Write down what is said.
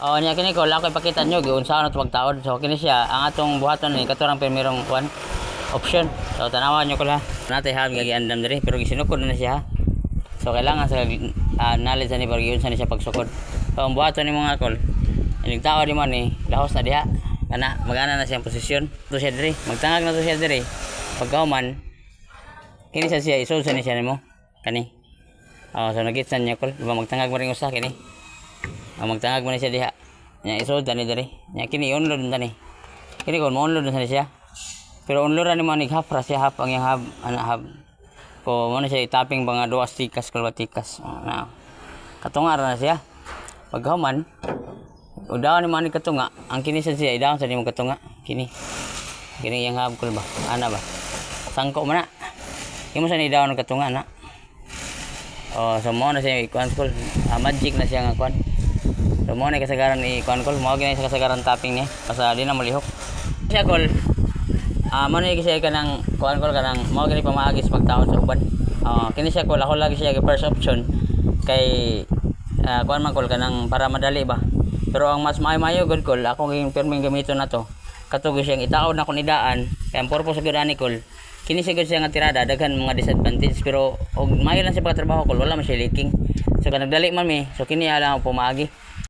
Oh, niya kini ko la ko ipakita nyo giun sa ano pagtaod. So kini siya ang atong buhaton ni katurang primerong kuan option. So tanawan nyo ko la. Natay ha gagi andam diri pero gisinukod na siya. So kailangan sa uh, knowledge ni giun sa ni siya pagsukod. So ang buhaton ni mga kol. Inig tao di man ni lahos na diha. Kana magana na siyang posisyon. To siya diri. Magtangag na to siya diri. Pagkauman kini siya isod sa ni siya nimo. Kani. Oh, so nagitsan niya kol. Diba magtangag mo rin usa kini. Ang magtangag mo na siya diha. Nya isod dani diri. Nya kini unload na ni. Kini kon mo unload na siya. Pero unload ra ni mo nig half ra siya half ang yang half ana half. Ko mo na siya tapping mga duas tikas kul tikas. Oh, na. Katunga ra na siya. Paghuman Udaw ni mo ni katunga. Ang kini sa siya idaw sa ni mo katunga. Kini. Kini yang half kul ba. Ana ba. Sangko man na. Imo sa ni idaw ng katunga na. Oh, so mo na siya ikuan kul. Ah, magic na siya nga kuan. So mo na kasagaran ni kuan kol, mo gani sa kasagaran tapping niya. Basta di na malihok. Siya kol. Ah, mo na kasi ka ng kuan kol kanang mo gani pamaagis pagtaon sa uban. Ah, kini siya kol ako lagi siya yung first option kay ah, kuan man kol kanang para madali ba. Pero ang mas maayo-mayo gud kol, ako ging perming gamiton na to. Katugo siyang itaod na kun idaan. Kaya ang purpose gud ani kol. Kini siguro siya nga tirada daghan mga disadvantage pero og mayo lang siya pagtrabaho kol, wala man siya leaking. So kanang dali man mi, so kini ala pumaagi.